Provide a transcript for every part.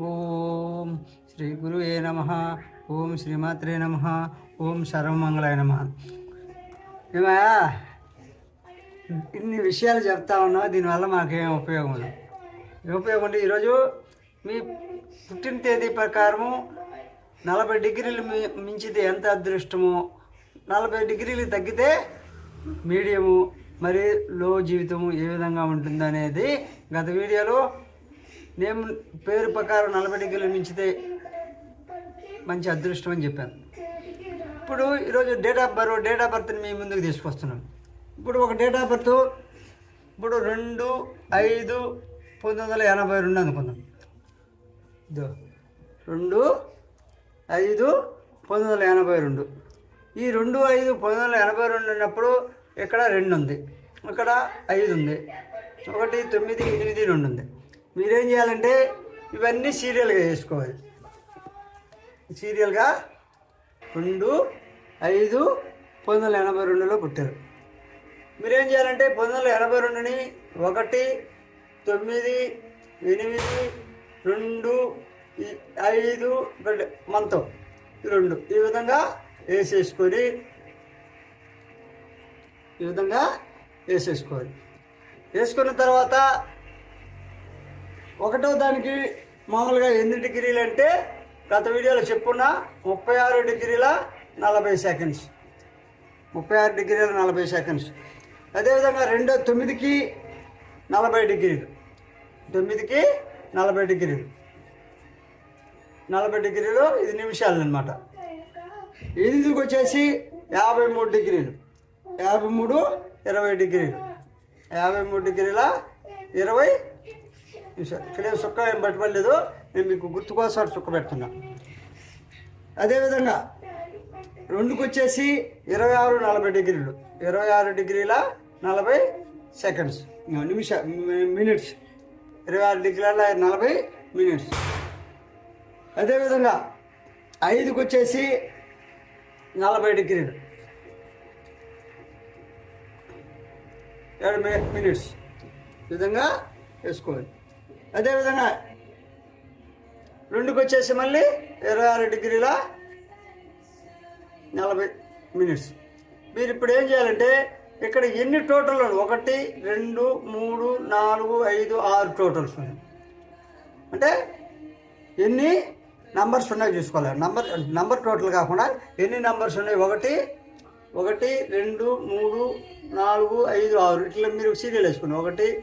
ఓం శ్రీ గురువే నమ. ఓం శ్రీమాత్రే నమ. ఓం సర్వమంగళాయ నమ. ఏమయ్యా? ఇన్ని విషయాలు చెప్తా ఉన్నావు దీనివల్ల మాకేం ఉపయోగం ఉంది ఉపయోగం అంటే ఈరోజు మీ పుట్టిన తేదీ ప్రకారము నలభై డిగ్రీలు మీ- మించితే ఎంత అదృష్టము? నలభై డిగ్రీలు తగ్గితే మీడియము మరి లో జీవితము ఏ విధంగా ఉంటుందనేది గత వీడియోలో నేను పేరు ప్రకారం నలభై డిగ్రీలు మించితే మంచి అదృష్టం అని చెప్పాను. ఇప్పుడు ఈరోజు date of birth date of బర్త్ని మీ ముందుకు తీసుకొస్తున్నాం. ఇప్పుడు ఒక డేట్ ఆఫ్ బర్త్ ఇప్పుడు రెండు ఐదు పంతొమ్మిది వందల ఎనభై రెండు అనుకుందాం. ఇదో రెండు ఐదు పంతొమ్మిది వందల ఎనభై రెండు. ఈ రెండు ఐదు పంతొమ్మిది వందల ఎనభై రెండు ఉన్నప్పుడు ఇక్కడ రెండు ఉంది. ఇక్కడ ఐదు ఉంది. ఒకటి తొమ్మిది ఎనిమిది రెండు ఉంది. మీరేం చేయాలంటే ఇవన్నీ సీరియల్గా వేసుకోవాలి సీరియల్గా రెండు ఐదు పంతొమ్మిది వందల ఎనభై రెండులో పుట్టారు. మీరేం చేయాలంటే పంతొమ్మిది వందల ఎనభై రెండుని ఒకటి తొమ్మిది ఎనిమిది రెండు ఐదు ఒకటి మంతం రెండు ఈ విధంగా వేసేసుకొని ఈ విధంగా వేసేసుకోవాలి. వేసుకున్న తర్వాత ఒకటో దానికి మామూలుగా ఎన్ని డిగ్రీలు అంటే గత వీడియోలో చెప్పున్నా ముప్పై ఆరు డిగ్రీల నలభై సెకండ్స్. ముప్పై ఆరు డిగ్రీల నలభై సెకండ్స్. అదేవిధంగా రెండో తొమ్మిదికి నలభై డిగ్రీలు. తొమ్మిదికి నలభై డిగ్రీలు. నలభై డిగ్రీలు ఇది నిమిషాలు అనమాట ఎనిమిదికి వచ్చేసి యాభై మూడు డిగ్రీలు. యాభై మూడు ఇరవై డిగ్రీలు. యాభై మూడు డిగ్రీల ఇరవై ఇక్కడేం సుక్క ఏం పట్టుకోలేదు నేను మీకు గుర్తు కోసం సుక్క పెడుతున్నా అదేవిధంగా రెండుకు వచ్చేసి ఇరవై ఆరు నలభై డిగ్రీలు. ఇరవై ఆరు డిగ్రీల నలభై సెకండ్స్. నిమిష మినిట్స్. ఇరవై ఆరు డిగ్రీల నలభై మినిట్స్. అదేవిధంగా ఐదుకు వచ్చేసి నలభై డిగ్రీలు. ఏడు మినిట్స్. ఈ విధంగా వేసుకోవాలి. అదేవిధంగా రెండుకి వచ్చేసి మళ్ళీ ఇరవై ఆరు డిగ్రీల నలభై మినిట్స్. మీరు ఇప్పుడు ఏం చేయాలంటే ఇక్కడ ఎన్ని టోటల్ ఉన్నాయి? ఒకటి రెండు మూడు నాలుగు ఐదు ఆరు టోటల్స్ ఉన్నాయి. అంటే ఎన్ని నంబర్స్ ఉన్నాయి చూసుకోవాలి. నంబర్ నంబర్ టోటల్ కాకుండా ఎన్ని నంబర్స్ ఉన్నాయి? ఒకటి ఒకటి రెండు మూడు నాలుగు ఐదు ఆరు. ఇట్లా మీరు సీరియల్ వేసుకోండి. ఒకటి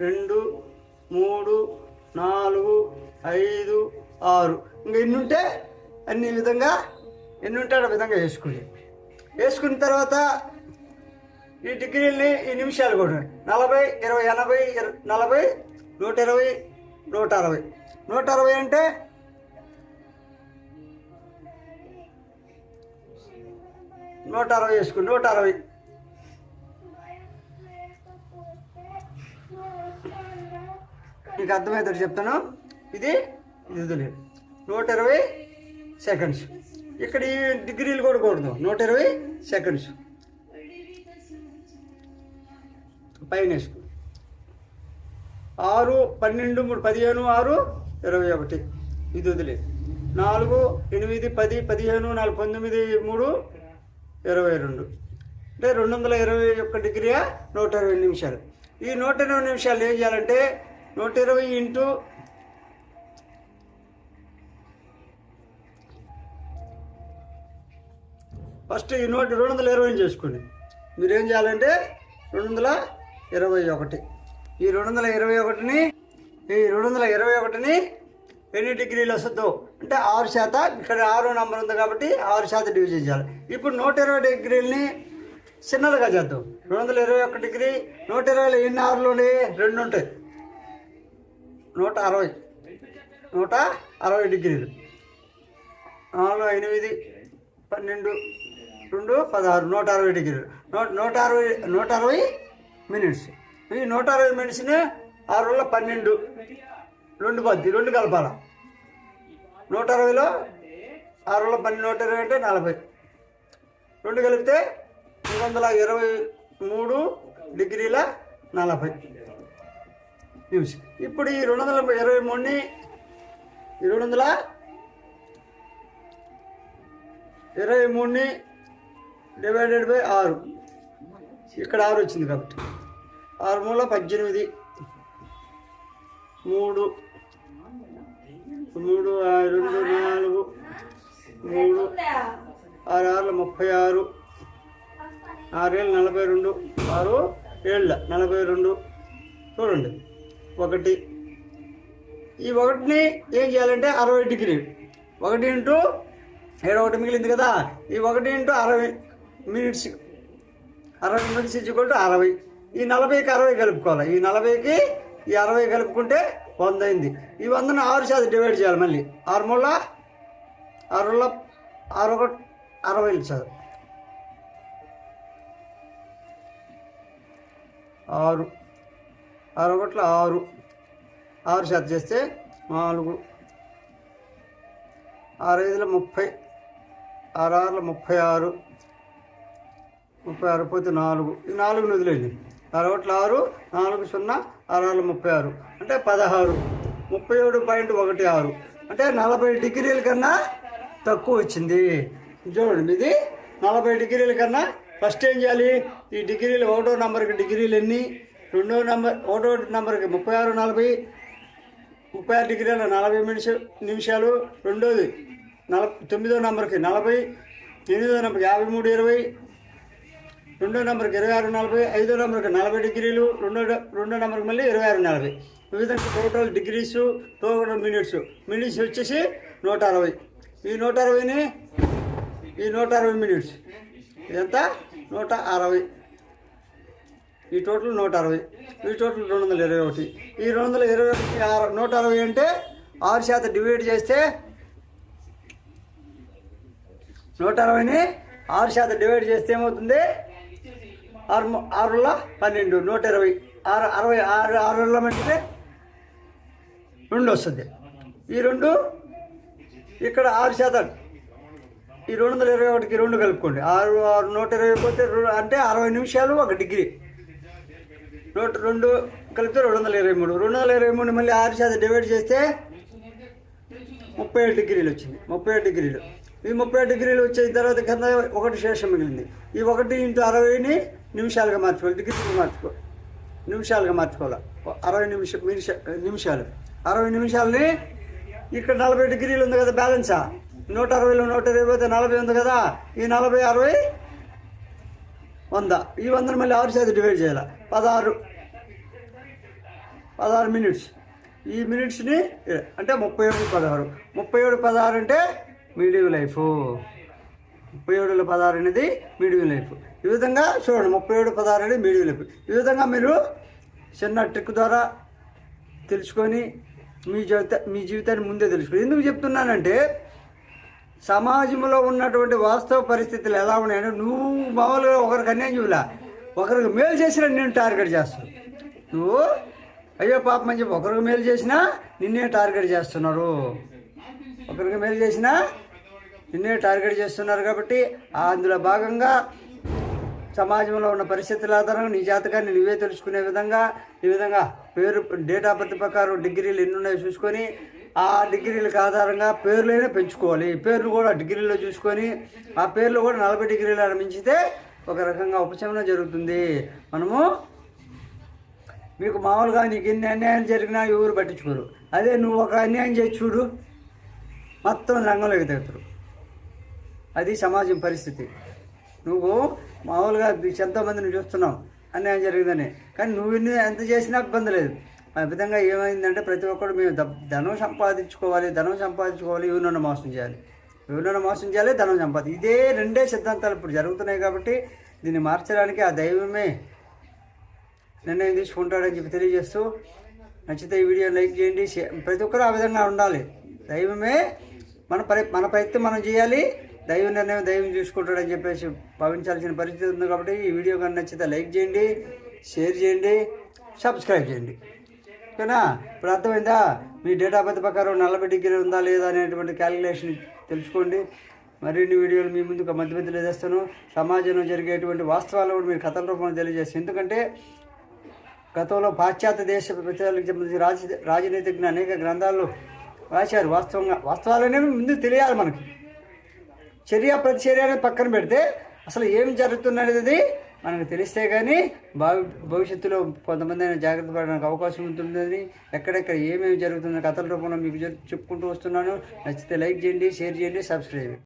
రెండు మూడు నాలుగు ఐదు ఆరు. ఇంకా ఎన్ని ఉంటే అన్ని విధంగా ఎన్ని ఉంటే ఆ విధంగా వేసుకోండి వేసుకున్న తర్వాత ఈ డిగ్రీల్ని ఈ నిమిషాలు కూడా నలభై ఇరవై ఎనభై నలభై నూట ఇరవై నూట అరవై. నూట అరవై అంటే? నూట అరవై వేసుకుని నూట అరవై. మీకు అర్థమవుతుంది చెప్తాను. ఇది ఇది నూట ఇరవై సెకండ్స్. ఇక్కడ ఈ డిగ్రీలు కూడా కూడదు. నూట ఇరవై సెకండ్స్. పైన వేసుకో. ఆరు పన్నెండు మూడు పదిహేను ఆరు ఇరవై ఒకటి. ఇది వదిలేదు నాలుగు ఎనిమిది పది పదిహేను నాలుగు పంతొమ్మిది మూడు ఇరవై రెండు. అంటే రెండు వందల ఇరవై ఒక్క డిగ్రీ నూట ఇరవై నిమిషాలు. ఈ నూట ఇరవై నిమిషాలు ఏం చేయాలంటే నూట ఇరవై ఇంటూ ఫస్ట్ ఈ నోట్ రెండు వందల ఇరవై చేసుకోండి. మీరు ఏం చేయాలంటే రెండు వందల ఇరవై ఒకటి ఈ రెండు వందల ఇరవై ఒకటిని ఈ రెండు వందల ఇరవై ఒకటిని ఎన్ని డిగ్రీలు వస్తుందో అంటే ఆరు శాతం ఇక్కడ ఆరు నంబర్ ఉంది కాబట్టి ఆరు శాతం డివిజన్ చేయాలి. ఇప్పుడు నూట ఇరవై డిగ్రీలని చిన్నదిగా చేద్దాం. రెండు వందల ఇరవై ఒక డిగ్రీ నూట ఇరవై ఎన్ని ఆరులోనే రెండు ఉంటాయి నూట అరవై. నూట అరవై డిగ్రీలు. నాలుగు ఎనిమిది పన్నెండు రెండు పదహారు. నూట అరవై డిగ్రీలు. నూట నూట అరవై నూట అరవై మినిట్స్. ఈ నూట అరవై మినిట్స్ని ఆరు రోజుల పన్నెండు రెండు పద్ది రెండు కలపాల. నూట అరవైలో ఆరు రోజుల పన్నెండు నూట ఇరవై అంటే నలభై. రెండు కలిపితే మూడు వందల ఇరవై మూడు డిగ్రీల నలభై. నిమిషం. ఇప్పుడు ఈ రెండు వందల ఇరవై మూడుని రెండు వందల ఇరవై మూడుని డివైడెడ్ బై ఆరు. ఇక్కడ ఆరు వచ్చింది కాబట్టి. ఆరు మూల పద్దెనిమిది. మూడు. మూడు రెండు నాలుగు. మూడు. ఆరు ఆరుల ముప్పై ఆరు. ఆరేళ్ళు నలభై రెండు. ఆరు ఏళ్ళ నలభై రెండు. చూడండి. ఒకటి. ఈ ఒకటిని ఏం చేయాలంటే అరవై డిగ్రీ. ఒకటి ఇంటూ ఏడు ఒకటి మిగిలింది కదా ఈ ఒకటి ఇంటూ అరవై మినిట్స్ అరవై మినిట్స్ ఇచ్చుకుంటూ అరవై. ఈ నలభైకి అరవై కలుపుకోవాలి. ఈ నలభైకి ఈ అరవై కలుపుకుంటే వంద అయింది. ఈ వందను ఆరు శాతం డివైడ్ చేయాలి మళ్ళీ. ఆరు మూల ఆరుల ఆరు ఒకటి అరవై శాతం ఆరు. ఆరు ఒకట్ల ఆరు. ఆరు శాతం చేస్తే నాలుగు. ఆరు ఐదుల ముప్పై. ఆరు ఆరుల ముప్పై ఆరు ముప్పై ఆరు పోతే నాలుగు. ఈ నాలుగు వదిలేండి ఆరు ఒకట్ల ఆరు నాలుగు సున్నా ఆరు ఆరుల ముప్పై ఆరు అంటే పదహారు. ముప్పై ఏడు పాయింట్ ఒకటి ఆరు. అంటే నలభై డిగ్రీల కన్నా తక్కువ వచ్చింది. చూడండి ఇది. నలభై డిగ్రీల కన్నా ఫస్ట్ ఏం చేయాలి? ఈ డిగ్రీలు ఒకటో నంబర్కి డిగ్రీలు ఎన్ని? రెండో నంబర్ ఒకటో నంబర్కి ముప్పై ఆరు నలభై ముప్పై ఆరు డిగ్రీల నలభై నిమిష నిమిషాలు. రెండోది నల తొమ్మిదో నంబర్కి నలభై ఎనిమిదో నంబర్కి యాభై మూడు ఇరవై రెండో నెంబర్కి ఇరవై ఆరు నలభై ఐదో నెంబర్కి నలభై డిగ్రీలు రెండో రెండో నెంబర్కి మళ్ళీ ఇరవై ఆరు నలభై. ఈ విధంగా total degrees total minutes. Minutes వచ్చేసి నూట అరవై. ఈ నూట అరవైని ఈ నూట అరవై మినిట్స్. ఎంత? నూట అరవై. ఈ టోటల్ నూట అరవై. ఈ టోటల్ రెండు వందల ఇరవై ఒకటి. ఈ రెండు వందల ఇరవై ఒకటి ఆరు- నూట అరవై అంటే ఆరు శాతం డివైడ్ చేస్తే నూట అరవైని ఆరు శాతం డివైడ్ చేస్తే ఏమవుతుంది? ఆరు ఆరుల పన్నెండు నూట ఇరవై. ఆరు అరవై ఆరు ఆరుల అంటే రెండు వస్తుంది. ఈ రెండు ఇక్కడ ఆరు శాతం. ఈ రెండు వందల ఇరవై ఒకటికి రెండు కలుపుకోండి. ఆరు ఆరు నూట ఇరవై పోతే అంటే అరవై నిమిషాలు ఒక డిగ్రీ. నూట రెండు కలిపితే రెండు వందల ఇరవై మూడు. రెండు వందల ఇరవై మూడు మళ్ళీ ఆరు శాతం డివైడ్ చేస్తే ముప్పై ఏడు డిగ్రీలు వచ్చింది. ముప్పై ఏడు డిగ్రీలు. ఈ ముప్పై ఏడు డిగ్రీలు వచ్చిన తర్వాత కింద ఒకటి శేషం మిగిలింది. ఈ ఒకటి ఇంటూ అరవైని నిమిషాలుగా మార్చుకోవాలి. డిగ్రీలు మార్చుకో నిమిషాలుగా మార్చుకోవాలి? అరవై నిమిష నిమిష నిమిషాలు. అరవై నిమిషాలని ఇక్కడ నలభై డిగ్రీలు ఉంది కదా బ్యాలెన్సా నూట అరవైలో నూట ఇరవై పోతే నలభై ఉంది కదా? ఈ నలభై అరవై వంద. ఈ వందను మళ్ళీ ఆరు చేత డివైడ్ చేయాలి? పదహారు. పదహారు మినిట్స్ ఈ మినిట్స్ని అంటే ముప్పై ఏడు పదహారు. ముప్పై ఏడు పదహారు అంటే మీడియం లైఫ్ ముప్పై ఏడులో పదహారు అనేది మీడియం లైఫ్ ఈ విధంగా చూడండి ముప్పై ఏడు పదహారు అనేది మీడియం లైఫ్ ఈ విధంగా మీరు చిన్న ట్రిక్ ద్వారా తెలుసుకొని మీ జీవిత మీ జీవితాన్ని ముందే తెలుసుకొని ఎందుకు చెప్తున్నానంటే సమాజంలో ఉన్నటువంటి వాస్తవ పరిస్థితులు ఎలా ఉన్నాయంటే నువ్వు మామూలుగా ఒకరికి అన్యాయం చూడలే. ఒకరికి మేలు చేసినా నేను టార్గెట్ చేస్తాను నువ్వు అయ్యో పాపం మంచి ఒకరికి మేలు చేసినా నిన్నే టార్గెట్ చేస్తున్నారు. ఒకరికి మేలు చేసినా నిన్నే టార్గెట్ చేస్తున్నారు కాబట్టి అందులో భాగంగా సమాజంలో ఉన్న పరిస్థితుల ఆధారంగా నీ జాతకాన్ని నువ్వే తెలుసుకునే విధంగా ఈ విధంగా పేరు డేట్ ఆఫ్ బర్త్ ప్రకారం డిగ్రీలు ఎన్ని ఉన్నాయో చూసుకొని ఆ డిగ్రీలకు ఆధారంగా పేర్లైనా పెంచుకోవాలి. పేర్లు కూడా డిగ్రీలో చూసుకొని ఆ పేర్లు కూడా నలభై డిగ్రీలు మించితే ఒక రకంగా ఉపశమనం జరుగుతుంది. మనము మీకు మామూలుగా నీకు ఎన్ని అన్యాయాలు జరిగినా ఎవరు పట్టించుకోరు. అదే నువ్వు ఒక అన్యాయం చేసి చూడు మొత్తం రంగంలోకి తగ్గుతారు అది సమాజం పరిస్థితి. నువ్వు మామూలుగా ఎంతోమందిని చూస్తున్నావు. అన్యాయం జరిగిందని. కానీ నువ్వు ఇన్ని ఎంత చేసినా ఇబ్బంది లేదు. ఆ విధంగా ఏమైందంటే ప్రతి ఒక్కరు మేము ధనం సంపాదించుకోవాలి ధనం సంపాదించుకోవాలి ఎవరినన్నా మోసం చేయాలి. ఎవరినన్నా మోసం చేయాలి ధనం సంపాది. ఇదే రెండే సిద్ధాంతాలు ఇప్పుడు జరుగుతున్నాయి కాబట్టి దీన్ని మార్చడానికి ఆ దైవమే నిర్ణయం తీసుకుంటాడని చెప్పి తెలియజేస్తూ నచ్చితే ఈ వీడియో లైక్ చేయండి ప్రతి ఒక్కరు ఆ విధంగా ఉండాలి. దైవమే మన పరి మన ప్రయత్నం మనం చేయాలి. దైవ నిర్ణయం దైవం చూసుకుంటాడని చెప్పేసి భావించాల్సిన పరిస్థితి ఉంది కాబట్టి ఈ వీడియో కానీ నచ్చితే లైక్ చేయండి షేర్ చేయండి సబ్స్క్రైబ్ చేయండి. ఓకేనా? ఇప్పుడు అర్థమైందా? మీ డేట్ ఆఫ్ బర్త్ ప్రకారం నలభై డిగ్రీ ఉందా లేదా అనేటువంటి క్యాలిక్యులేషన్ తెలుసుకోండి. మరిన్ని వీడియోలు మీ ముందుకు మధ్య మధ్యలో చేస్తాను సమాజంలో జరిగేటువంటి వాస్తవాలు కూడా మీరు కథల రూపంలో తెలియజేస్తాను ఎందుకంటే గతంలో పాశ్చాత్య దేశ ప్రచారాలకు సంబంధించి రాజ రాజనీతిజ్ఞ అనేక గ్రంథాలు రాశారు. వాస్తవంగా వాస్తవాలనే ముందు తెలియాలి మనకి. చర్య ప్రతిచర్య అనేది పక్కన పెడితే అసలు ఏం జరుగుతున్నది మనకు తెలిస్తే కానీ భావి భవిష్యత్తులో కొంతమంది అయినా జాగ్రత్త పడడానికి అవకాశం ఉంటుందని ఎక్కడెక్కడ ఏమేమి జరుగుతుందో కథల రూపంలో మీకు చెప్పుకుంటూ వస్తున్నాను. నచ్చితే లైక్ చేయండి షేర్ చేయండి సబ్స్క్రైబ్